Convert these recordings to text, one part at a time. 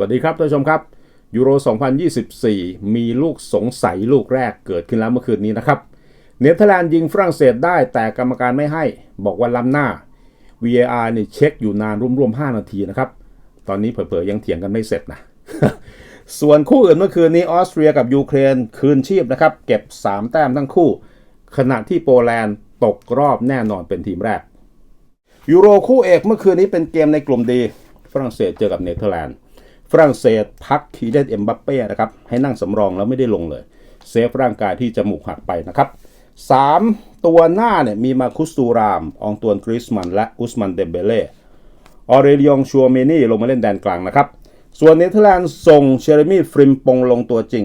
วัสดีครับท่านผู้ชมครับยูโร 2024 มีลูกสงสัยลูกแรกเกิดขึ้นแล้วเมื่อคืนนี้นะครับ เนเธอร์แลนด์ยิงฝรั่งเศสได้แต่กรรมการไม่ให้บอกว่าล้ำหน้า VAR นี่เช็คอยู่นานร่วมๆ 5 นาทีนะครับ ตอนนี้เผลอๆ ยังเถียงกันไม่เสร็จนะ ส่วนคู่อื่นเมื่อคืนนี้ออสเตรียกับยูเครนคืนชีพนะครับ เก็บ 3 แต้มทั้งคู่ ขณะที่โปแลนด์ตกรอบแน่นอนเป็นทีมแรกยูโรคู่เอกเมื่อคืนนี้เป็นเกมในกลุ่มดีฝรั่งเศสเจอกับเนเธอร์แลนด์ ฝรั่งเศสพักคีเดนเอ็มบัปเป้นะครับให้นั่งสำรองแล้วไม่ได้ลงเลย เซฟร่างกายที่จมูกหักไปนะครับ 3 ตัวหน้าเนี่ยมีมาคุสตูรามอองตวนกริสมัน และอุสมันเดมเบเล่ออเรลิองชัวเมนี่ลงมาเล่นแดนกลางนะครับ ส่วนเนเธอร์แลนด์ส่งเชเรมี่ฟริมปงลงตัวจริง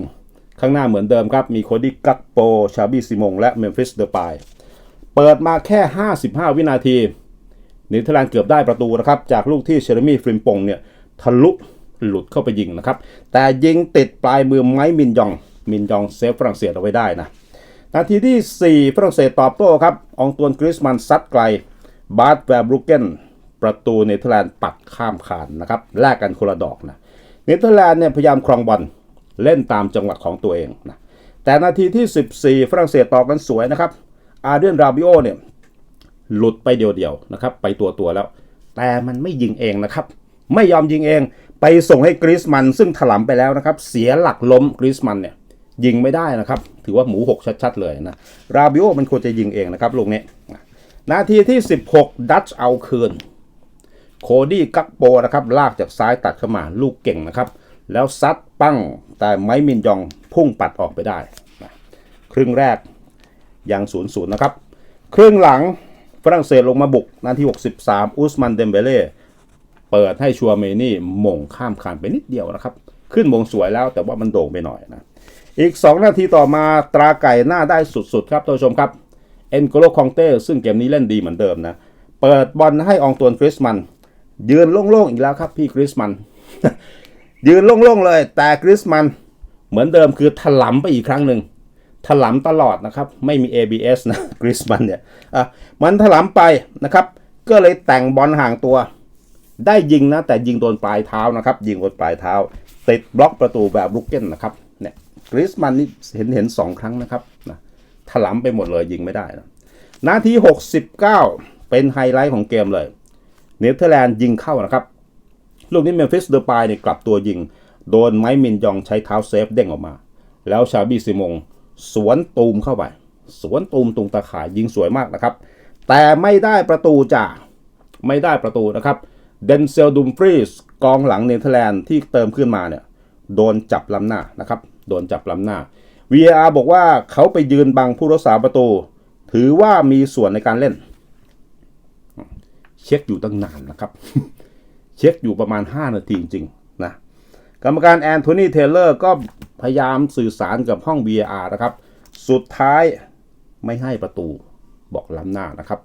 ข้างหน้าเหมือนเดิมครับ มีโคดี้กักโป ชาบีซิมง และเมมฟิสเดอปายเปิดมาแค่ 55 วินาทีเนเธอร์แลนด์เกือบได้ประตูนะครับ จากลูกที่เชเรมี่ฟริมปงเนี่ยทะลุ หลุดเข้าไปยิงนะครับ แต่ยิงติดปลายมือไม้มินยอง มินยองเซฟฝรั่งเศสเอาไว้ได้นะนาทีที่ 4 ฝรั่งเศสตอบโต้ครับ องตวนกริสมันซัดไกล บาร์ตแวร์บรุกเกนประตูเนเธอร์แลนด์ปัดข้ามคานนะครับแลกกันคนละดอกนะเนเธอร์แลนด์เนี่ยพยายามครองบอลเล่นตามจังหวะของตัวเองนะแต่นาทีที่ 14 ฝรั่งเศสต่อกันสวยนะครับ อาเดียนราบิโอเนี่ยหลุดไปเดียวๆนะครับ ไปตัวตัวๆแล้ว แต่มันไม่ยิงเองนะครับ ไม่ยอมยิงเอง ไปส่งให้กริสมันซึ่งถลำไปแล้วนะครับ เสียหลักล้มกริสมันเนี่ยยิงไม่ได้นะครับ ถือว่าหมูหกชัดๆเลยนะราบิโอมันควรจะยิงเองนะครับลูกนี้นะนาทีที่ 16 ดัตช์เอาคืน โคดี้กักโปนะครับ ลากจากซ้ายตัดเข้ามาลูกเก่งนะครับ แล้วซัดปั้งแต่ไม้มินยองพุ่งปัดออกไปได้นะครึ่งแรกยัง0ูนย์นะครับ ครึ่งหลังฝรั่งเศสลงมาบุก นาที 63 อุสมันเดมเบเล่ เปิดให้ชัวเมนี่ม่งข้ามคานไปนิดเดียวนะครับ ขึ้นมงสวยแล้วแต่ว่ามันโด่งไปหน่อยนะ อีก 2 นาทีต่อมาตราไก่หน้าได้สุดๆครับท่านผู้ชมครับ เอ็นโกโลคองเต้ซึ่งเกมนี้เล่นดีเหมือนเดิมนะ เปิดบอลให้อองตวนกริสมัน ยืนโล่งๆอีกแล้วครับพี่กริสมัน ยืนโล่งๆเลย แต่กริสมันเหมือนเดิมคือถลำไปอีกครั้งหนึ่งถลำตลอดนะครับ ไม่มี ABS นะกริสมันเนี่ยอะมันถลำไปนะครับ ก็เลยแต่งบอลห่างตัว ได้ยิงนะแต่ยิงโดนปลายเท้านะครับ ยิงโดนปลายเท้าติดบล็อกประตูแบบลูกเก้นนะครับเนี่ยกริสมันนี่เห็นเห็นสองครั้งนะครับนะถลำไปหมดเลยยิงไม่ได้นะนาที 69 เป็นไฮไลท์ของเกมเลย เนเธอร์แลนด์ยิงเข้านะครับ ลูกนี้เมมฟิสเดอร์ปายเนี่ยกลับตัวยิง โดนไม้มินยองใช้เท้าเซฟเด้งออกมา แล้วชาบีซิมง สวนตูมเข้าไป สวนตูมตรงตาข่ายยิงสวยมากนะครับ แต่ไม่ได้ประตูจ้าไม่ได้ประตูนะครับ เดนเซลดุมฟรีสกองหลังเนเธอร์แลนด์ที่เติมขึ้นมาเนี่ยโดนจับล้ำหน้านะครับ โดนจับล้ำหน้า VAR บอกว่าเขาไปยืนบังผู้รักษาประตู ถือว่ามีส่วนในการเล่น เช็คอยู่ตั้งนานนะครับ เช็คอยู่ประมาณ 5 นาทีจริงๆนะกรรมการแอนโทนีเทเลอร์ก็พยายามสื่อสารกับห้อง VAR นะครับ สุดท้ายไม่ให้ประตูบอกล้ำหน้านะครับ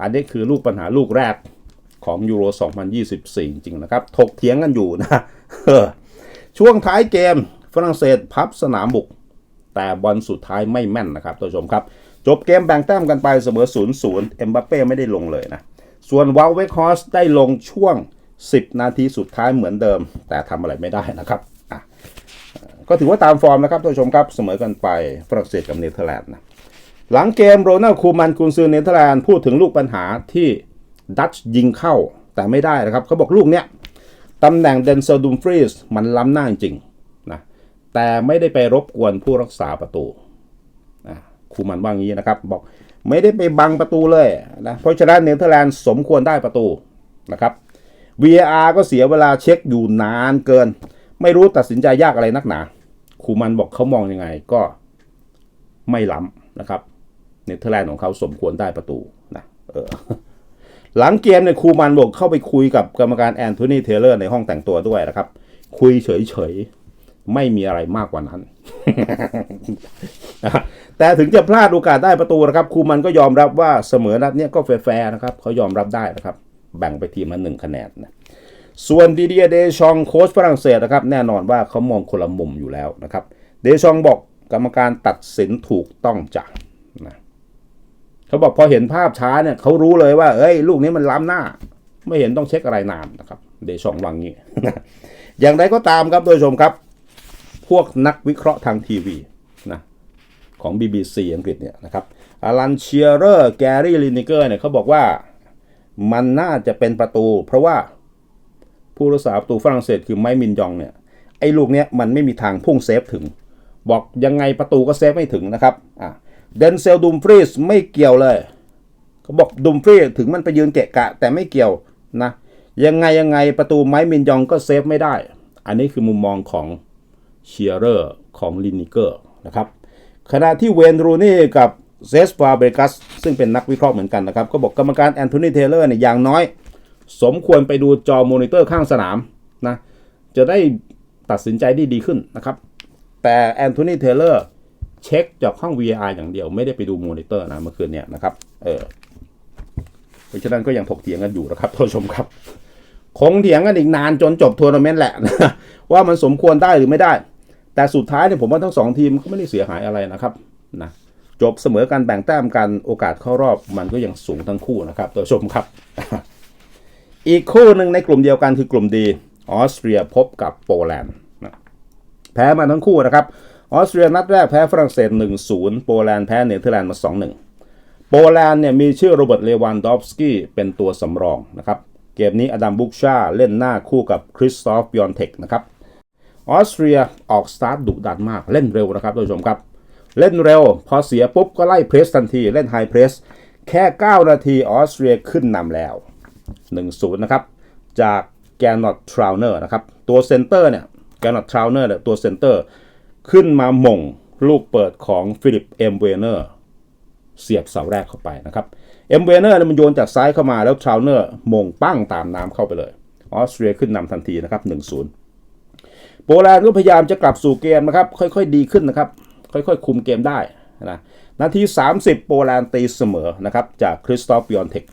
อันนี้คือลูกปัญหาลูกแรก ของยูโร 2024 จริงๆนะครับ ถกเถียงกันอยู่นะเออช่วงท้ายเกมฝรั่งเศสพับสนามบุก แต่บอลสุดท้ายไม่แม่นนะครับท่านผู้ชมครับ จบเกมแบ่งแต้มกันไปเสมอ 0-0 เอ็มบัปเป้ไม่ได้ลงเลยนะ ส่วนวาลเวคอสได้ลงช่วง 10 นาทีสุดท้ายเหมือนเดิม แต่ทำอะไรไม่ได้นะครับอะก็ถือว่าตามฟอร์มนะครับท่านผู้ชมครับเสมอกันไปฝรั่งเศสกับเนเธอร์แลนด์นะหลังเกมโรนัลคูมันกุนซือเนเธอร์แลนด์พูดถึงลูกปัญหาที่ ดัตช์ยิงเข้าแต่ไม่ได้นะครับเขาบอกลูกเนี้ยตำแหน่งเดนเซลดุมฟรีสมันล้ำหน้าจริงนะแต่ไม่ได้ไปรบกวนผู้รักษาประตูนะคูมันว่างี้นะครับ บอกไม่ได้ไปบังประตูเลยนะเพราะฉะนั้นเนเธอร์แลนด์สมควรได้ประตูนะครับ VAR ก็เสียเวลาเช็คอยู่นานเกิน ไม่รู้ตัดสินใจยากอะไรนักหนาคูมันบอกเขามองยังไงก็ไม่ล้ำนะครับเนเธอร์แลนด์ของเขาสมควรได้ประตูนะเออ หลังเกมเนี่ยครูมันบอกเข้าไปคุยกับกรรมการแอนโทนีเทเลอร์ในห้องแต่งตัวด้วยนะครับ คุยเฉยๆ ไม่มีอะไรมากกว่านั้น แต่ถึงจะพลาดโอกาสได้ประตูนะครับครูมันก็ยอมรับว่าเสมอนัดเนี้ยก็แฟร์ๆนะครับเขายอมรับได้นะครับ แบ่งไปทีมละหนึ่งคะแนนนะส่วนดีเดียเดชองโค้ชฝรั่งเศสนะครับแน่นอนว่าเขามองคนละมุมอยู่แล้วนะครับ เดชองบอกกรรมการตัดสินถูกต้องจ้ะ เขาบอกพอเห็นภาพช้าเนี่ยเขารู้เลยว่า เอ้ย ลูกนี้มันล้ำหน้า ไม่เห็นต้องเช็คอะไรนานนะครับ เดชองวังงี้อย่างไรก็ตามครับท่านผู้ชมครับ พวกนักวิเคราะห์ทางทีวีนะของ BBC อังกฤษเนี่ยนะครับอลันเชียร์เรอร์แกรี่ลินิเกอร์เนี่ยเขาบอกว่ามันน่าจะเป็นประตู เพราะว่าผู้รักษาประตูฝรั่งเศสคือไมมินยองเนี่ยไอ้ลูกเนี้ยมันไม่มีทางพุ่งเซฟถึง บอกยังไงประตูก็เซฟไม่ถึงนะครับอะ เดนเซลดูมฟรีสไม่เกี่ยวเลยเขาบอกดุมฟรีถึงมันไปยืนเกะกะ แต่ไม่เกี่ยวนะ ยังไงยังไงประตูไม้มินยองก็เซฟไม่ได้ อันนี้คือมุมมองของเชียร์เรอร์ของลินิเกอร์นะครับขณะที่เวนรูนี่กับเซสฟาเบกัสซึ่งเป็นนักวิเคราะห์เหมือนกันนะครับ ก็บอกกรรมการแอนโทนีเทเลอร์เนี่ยอย่างน้อย สมควรไปดูจอมอนิเตอร์ข้างสนามนะจะได้ตัดสินใจได้ดีขึ้นนะครับ แต่แอนโทนีเทเลอร์ เช็คจากห้อง VAR อย่างเดียวไม่ได้ไปดูมอนิเตอร์นะเมื่อคืนเนี่ยนะครับเออเพราะฉะนั้นก็ยังถกเถียงกันอยู่นะครับท่านผู้ชมครับ คงเถียงกันอีกนานจนจบทัวร์นาเมนต์แหละว่ามันสมควรได้หรือไม่ได้ แต่สุดท้ายเนี่ยผมว่าทั้งสองทีมก็ไม่ได้เสียหายอะไรนะครับนะจบเสมอกันแบ่งแต้มกันโอกาสเข้ารอบมันก็ยังสูงทั้งคู่นะครับท่านผู้ชมครับ อีกคู่หนึ่งในกลุ่มเดียวกันคือกลุ่มดีออสเตรียพบกับโปแลนด์นะแพ้มาทั้งคู่นะครับ ออสเตรียนัดแรกแพ้ฝรั่งเศส 1-0 โปแลนด์แพ้เนเธอร์แลนด์มา 2-1 โปแลนด์เนี่ยมีชื่อโรเบิร์ตเลวันดอฟสกี้เป็นตัวสำรองนะครับ เกมนี้อดัมบุกชาเล่นหน้าคู่กับคริสตอฟยอนเทคนะครับออสเตรียออกสตาร์ทดุดันมากเล่นเร็วนะครับท่านผู้ชมครับ เล่นเร็ว พอเสียปุ๊บก็ไล่เพรสทันทีเล่นไฮเพรสแค่ 9 นาทีออสเตรียขึ้นนำแล้ว 1-0 นะครับ จากแกนนอตทราวเนอร์นะครับ ตัวเซนเตอร์เนี่ยแกนนอตทราวเนอร์เนี่ยตัวเซนเตอร์ ขึ้นมาหม่งลูกเปิดของฟิลิปเอมเวเนอร์เสียบเสาแรกเข้าไปนะครับเอ็มเวเนอร์มันโยนจากซ้ายเข้ามาแล้วทราวเนอร์มงปั้งตามน้ำเข้าไปเลย ออสเตรียขึ้นนำทันทีนะครับ 1-0 โปแลนด์ก็พยายามจะกลับสู่เกมนะครับ ค่อยๆดีขึ้นนะครับ ค่อยๆ คุมเกมได้นะนาที 30 โปแลนด์ตีเสมอนะครับ จากคริสตอฟยอนเทค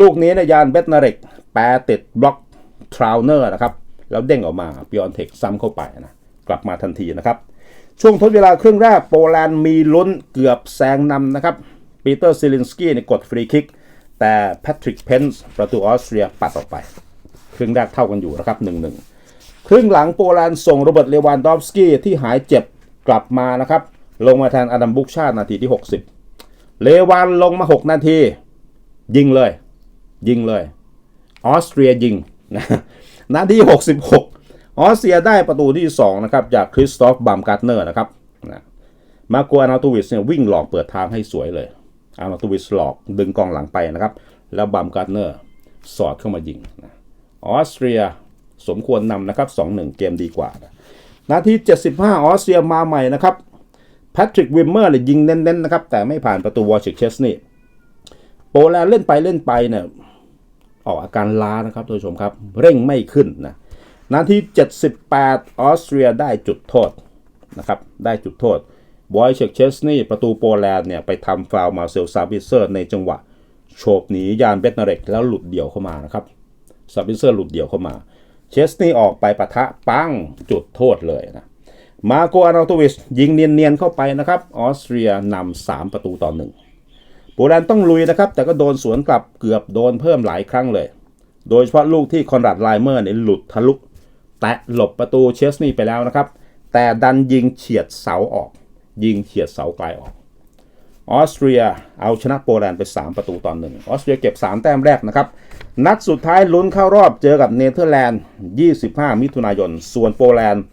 ลูกนี้นยยานเบตนาเรกแปรติดบล็อกทราวเนอร์นะครับ แล้วเด้งออกมาปิออนเทคซ้ำเข้าไปนะ กลับมาทันทีนะครับ ช่วงทดเวลาครึ่งแรกโปแลนด์มีลุ้นเกือบแซงนำนะครับปีเตอร์ซิลินสกี้ในกดฟรีคิก แต่แพทริกเพนส์ประตูออสเตรียปัดออกไป ครึ่งแรกเท่ากันอยู่นะครับ1-1ครึ่งหลังโปแลนด์ส่งโรเบิร์ตเลวานดอฟสกี้ที่หายเจ็บกลับมานะครับ ลงมาแทนอดัมบุกชาตินาทีที่ 60 เลวานลงมา 6 นาที ยิงเลย ยิงเลย ออสเตรียยิงนะนาที 66 ออสเตรียได้ประตูที่2นะครับจากคริสตอฟบัมการ์เนอร์นะครับนะมากัวอานาตูวิสเนี่ยวิ่งหลอกเปิดทางให้สวยเลยอานาตูวิสหลอกดึงกองหลังไปนะครับ แล้วบัมการ์เนอร์สอดเข้ามายิงนะออสเตรียสมควรนำนะครับ 2-1 เกมดีกว่านะนาที 75 ออสเตรียมาใหม่นะครับแพทริกวิมเมอร์เลยยิงเน้นๆนะครับ แต่ไม่ผ่านประตูวอชิกเชสนี่โปแลนด์เล่นไปเล่นไปเนี่ยออกอาการล้านะครับท่านผู้ชมครับ เร่งไม่ขึ้นนะ นาที 78 ออสเตรียได้จุดโทษนะครับ ได้จุดโทษบอยเชกเชสนี่ประตูโปแลนด์เนี่ย ไปทำฟาวมาเซลซาบิเซอร์ในจังหวะ โฉบหนียานเบตนาเรกแล้วหลุดเดี่ยวเข้ามานะครับซาบิเซอร์หลุดเดี่ยวเข้ามา เชสนี่ออกไปปะทะปังจุดโทษเลยนะมาโกอานาโตวิชยิงเนียนๆเข้าไปนะครับ ออสเตรียนำ3ประตูต่อหนึ่งโปแลนด์ต้องลุยนะครับ แต่ก็โดนสวนกลับเกือบโดนเพิ่มหลายครั้งเลย โดยเฉพาะลูกที่คอนราดไลเมอร์เนี่ยหลุดทะลุ แตะหลบประตูเชสนี่ไปแล้วนะครับ แต่ดันยิงเฉียดเสาออก ยิงเฉียดเสาไกลออกออสเตรียเอาชนะโปแลนด์ไป 3 ประตูต่อหนึ่งออสเตรียเก็บ 3 แต้มแรกนะครับ นัดสุดท้ายลุ้นเข้ารอบเจอกับเนเธอร์แลนด์ 25 มิถุนายน ส่วนโปแลนด์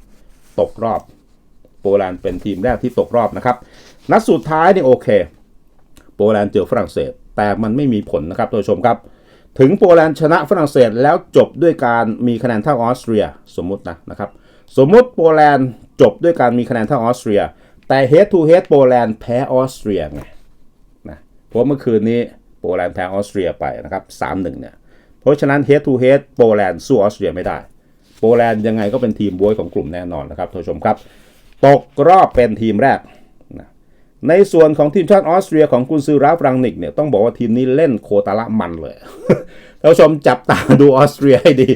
ตกรอบ โปแลนด์เป็นทีมแรกที่ตกรอบนะครับ นัดสุดท้ายนี่โอเค โปแลนด์เจอฝรั่งเศส แต่มันไม่มีผลนะครับท่านผู้ชมครับ ถึงโปแลนด์ชนะฝรั่งเศสแล้วจบด้วยการมีคะแนนเท่าออสเตรีย สมมตินะนะครับ สมมติโปแลนด์จบด้วยการมีคะแนนเท่าออสเตรีย แต่ head to head โปแลนด์แพ้ออสเตรียไงนะเพราะเมื่อคืนนี้โปแลนด์แพ้ออสเตรียไปนะครับ3-1เนี่ยเพราะฉะนั้น head to head โปแลนด์สู้ออสเตรียไม่ได้ โปแลนด์ยังไงก็เป็นทีมบวยของกลุ่มแน่นอนนะครับท่านผู้ชมครับ ตกรอบเป็นทีมแรก ในส่วนของทีมชาติออสเตรียของกุนซือราฟรังนิกเนี่ยต้องบอกว่าทีมนี้เล่นโคตรละมันเลยท่านผู้ชมจับตาดูออสเตรียให้ดี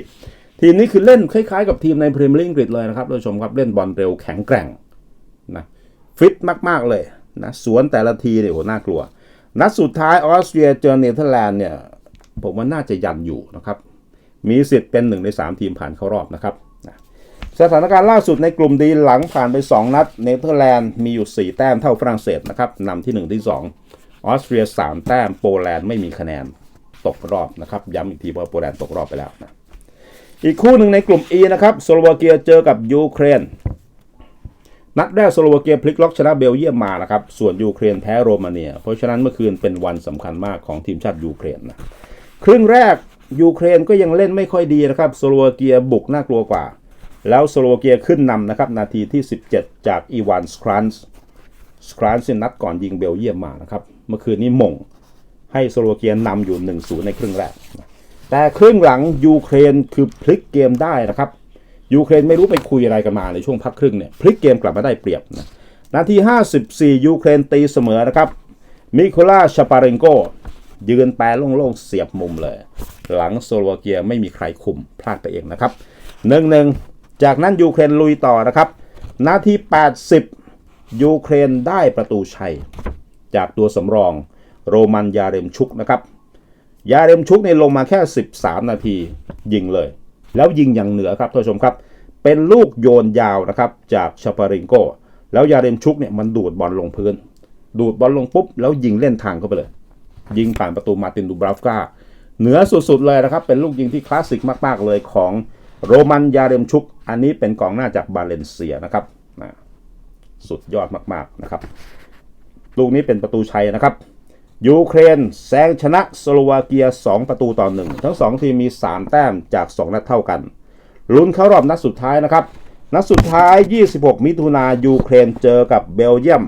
ทีมนี้คือเล่นคล้ายๆ กับทีมในพรีเมียร์ลีกอังกฤษเลยนะครับท่านผู้ชมครับเล่นบอลเร็วแข็งแกร่งนะฟิตมากๆเลยนะสวนแต่ละทีเนี่ยโหน่ากลัว นัดสุดท้ายออสเตรียเจอเนเธอร์แลนด์เนี่ยผมว่าน่าจะยันอยู่นะครับมีสิทธิ์เป็นหนึ่งในสามทีมผ่านเข้ารอบนะครับ สถานการณ์ล่าสุดในกลุ่มดีหลังผ่านไป 2 นัด เนเธอร์แลนด์มีอยู่ 4 แต้มเท่าฝรั่งเศสนะครับนำที่ 1 ที่ 2 ออสเตรีย 3 แต้มโปแลนด์ไม่มีคะแนนตกรอบนะครับ ย้ำอีกทีว่าโปแลนด์ตกรอบไปแล้วนะอีกคู่หนึ่งในกลุ่ม E นะครับสโลวาเกียเจอกับยูเครนนัดแรกสโลวาเกียพลิกล็อกชนะเบลเยียมมานะครับส่วนยูเครนแพ้โรมาเนีย เพราะฉะนั้นเมื่อคืนเป็นวันสำคัญมากของทีมชาติยูเครนนะครึ่งแรกยูเครนก็ยังเล่นไม่ค่อยดีนะครับสโลวาเกียบุกน่ากลัวกว่า แล้วสโลวาเกียขึ้นนำนะครับ นาทีที่ 17 จากอีวานสครันส์สครันส์นัดก่อนยิงเบลเยียมมานะครับ เมื่อคืนนี้มงให้สโลวาเกียนำอยู่ 1-0 ในครึ่งแรก แต่ครึ่งหลังยูเครนคือพลิกเกมได้นะครับ ยูเครนไม่รู้ไปคุยอะไรกันมาในช่วงพักครึ่งเนี่ยพลิกเกมกลับมาได้เปรียบนะนาที 54 ยูเครนตีเสมอนะครับมิโคลาชาปาเรนโกยืนแปรโล่งๆเสียบมุมเลย หลังสโลวาเกียไม่มีใครคุมพลาดไปเองนะครับหนึ่งหนึ่ง จากนั้นยูเครนลุยต่อนะครับ นาที 80 ยูเครนได้ประตูชัย จากตัวสำรองโรมันยาเรมชุกนะครับ ยาเรมชุกเนี่ยลงมาแค่ 13 นาทียิงเลย แล้วยิงอย่างเหนือครับท่านผู้ชมครับ เป็นลูกโยนยาวนะครับจากชาปาริงโกแล้วยาเรมชุกเนี่ยมันดูดบอลลงพื้น ดูดบอลลงปุ๊บ แล้วยิงเล่นทางเข้าไปเลย ยิงผ่านประตูมาตินดูบราฟกาเหนือสุดๆเลยนะครับ เป็นลูกยิงที่คลาสสิกมากๆเลยของ โรมันยาเรมชุก อันนี้เป็นกองหน้าจากบาเลนเซียนะครับนะสุดยอดมากๆนะครับ ลูกนี้เป็นประตูชัยนะครับ ยูเครนแซงชนะสโลวาเกีย 2 ประตูต่อหนึ่งทั้ง 2 ทีมมี 3 แต้มจาก 2 นัดเท่ากัน ลุ้นเข้ารอบนัดสุดท้ายนะครับ นัดสุดท้าย 26 มิถุนายูเครนเจอกับเบลเยียม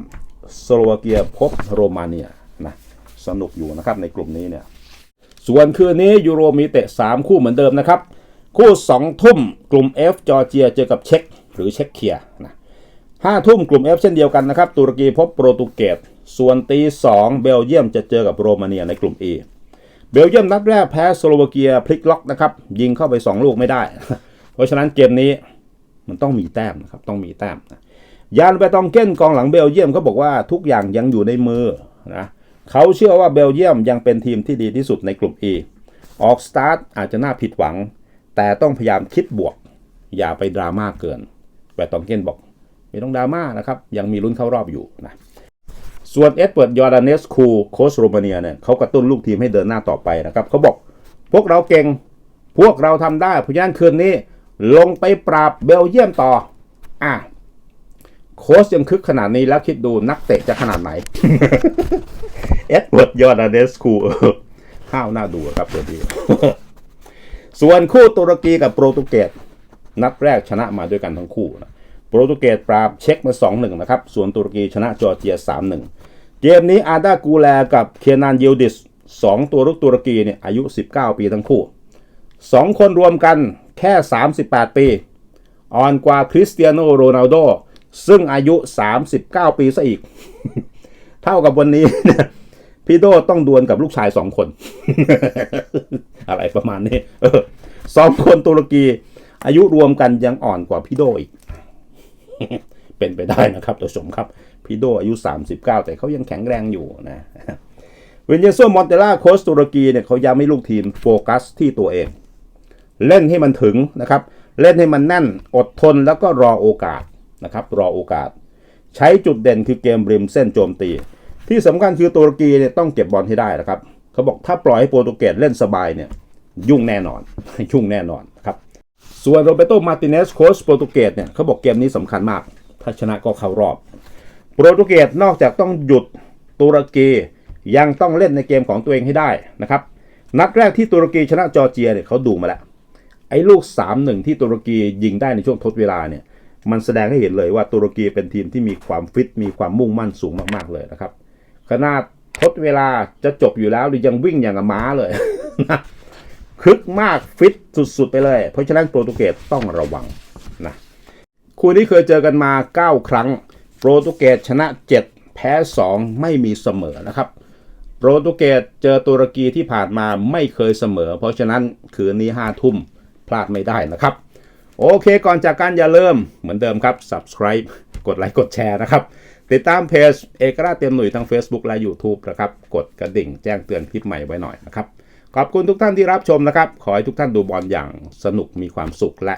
สโลวาเกียพบโรมาเนียนะสนุกอยู่นะครับในกลุ่มนี้เนี่ยส่วนคืนนี้ยูโรมีเตะ 3 คู่เหมือนเดิมนะครับ คู่2ทุ่มกลุ่ม F จอร์เจียเจอกับเช็กหรือเช็กเคียนะห้าทุ่มกลุ่ม F เช่นเดียวกันนะครับ ตุรกีพบโปรตุเกส ส่วนตีสองเบลเยียมจะเจอกับโรมาเนียในกลุ่ม E เบลเยียมนัดแรกแพ้สโลวาเกียพลิกล็อกนะครับ ยิงเข้าไป 2 ลูกไม่ได้ เพราะฉะนั้นเกมนี้มันต้องมีแต้มนะครับ ต้องมีแต้มนะยานเบตองเก้นกองหลังเบลเยียมเขาบอกว่าทุกอย่างยังอยู่ในมือนะเขาเชื่อว่าเบลเยียมยังเป็นทีมที่ดีที่สุดในกลุ่ม E ออกสตาร์ทอาจจะน่าผิดหวัง แต่ต้องพยายามคิดบวก อย่าไปดราม่าเกินเบตองเก้นบอก ไม่ต้องดราม่านะครับ ยังมีลุ้นเข้ารอบอยู่นะส่วนเอ็ดเวิร์ดยอร์ดานเนสคูโค้ชโรมาเนียเนี่ยเขากระตุ้นลูกทีมให้เดินหน้าต่อไปนะครับเขาบอกพวกเราเก่งพวกเราทำได้เพราะฉะนั้นคืนนี้ ลงไปปราบเบลเยียมต่ออะโค้ชยังคึกขนาดนี้แล้วคิดดูนักเตะจะขนาดไหนเอ็ดเวิร์ดยอร์ดานเนสคูห้าวหน้าดูครับตัวนี้ ส่วนคู่ตุรกีกับโปรตุเกสนัดแรกชนะมาด้วยกันทั้งคู่นะโปรตุเกสปราบเช็กมา 2-1 นะครับ ส่วนตุรกีชนะจอร์เจีย 3-1 เกมนี้อาดากูแลกับเคนานยิลดิส 2 ตัวรุกตุรกีเนี่ยอายุ 19 ปีทั้งคู่ 2 คนรวมกันแค่ 38 ปี อ่อนกว่าคริสเตียโนโรนัลโด ซึ่งอายุ 39 ปีซะอีก เท่ากับวันนี้พี่โดต้องดวลกับลูกชาย 2 คน อะไรประมาณนี้เออสองคนตุรกี อายุรวมกันยังอ่อนกว่าพี่โดอีก เป็นไปได้นะครับท่านผู้ชมครับ พี่โดอายุ 39 แต่เขายังแข็งแรงอยู่นะวินเยโซมอนเตล่าโค้ชตุรกีเนี่ยเขาย้ำให้ลูกทีมโฟกัสที่ตัวเอง เล่นให้มันถึงนะครับ เล่นให้มันแน่นอดทนแล้วก็รอโอกาสนะครับ รอโอกาส ใช้จุดเด่นคือเกมริมเส้นโจมตี ที่สำคัญคือตุรกีเนี่ยต้องเก็บบอลให้ได้นะครับ เขาบอกถ้าปล่อยให้โปรตุเกสเล่นสบายเนี่ยยุ่งแน่นอน ยุ่งแน่นอนครับ ส่วนโรเบโตมาติเนสโค้ชโปรตุเกสเนี่ยเขาบอกเกมนี้สำคัญมาก ถ้าชนะก็เข้ารอบ โปรตุเกสนอกจากต้องหยุดตุรกียังต้องเล่นในเกมของตัวเองให้ได้นะครับ นัดแรกที่ตุรกีชนะจอร์เจียเนี่ยเขาดูมาแล้ว ไอ้ลูก 3-1 ที่ตุรกียิงได้ในช่วงทดเวลาเนี่ยมันแสดงให้เห็นเลยว่าตุรกีเป็นทีมที่มีความฟิตมีความมุ่งมั่นสูงมากๆเลยนะครับขนาด ทดเวลาจะจบอยู่แล้วหรือยังวิ่งอย่างกับม้าเลยนะคึกมากฟิตสุดๆไปเลย เพราะฉะนั้นโปรตุเกสต้องระวังนะคู่นี้เคยเจอกันมา 9 ครั้ง โปรตุเกสชนะ 7 แพ้ 2 ไม่มีเสมอนะครับ โปรตุเกสเจอตุรกีที่ผ่านมาไม่เคยเสมอ เพราะฉะนั้นคืนนี้5ทุ่มพลาดไม่ได้นะครับ โอเคก่อนจากกันอย่าลืมเหมือนเดิมครับ subscribe กดไลค์กดแชร์นะครับ ติดตามเพจเอกราชเตรียมหนุ่ยทั้ง Facebook และ YouTube นะครับ กดกระดิ่งแจ้งเตือนคลิปใหม่ไว้หน่อยนะครับ ขอบคุณทุกท่านที่รับชมนะครับ ขอให้ทุกท่านดูบอลอย่างสนุกมีความสุขและ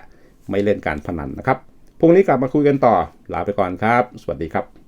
ไม่เล่นการพนันนะครับ พรุ่งนี้กลับมาคุยกันต่อ ลาไปก่อนครับ สวัสดีครับ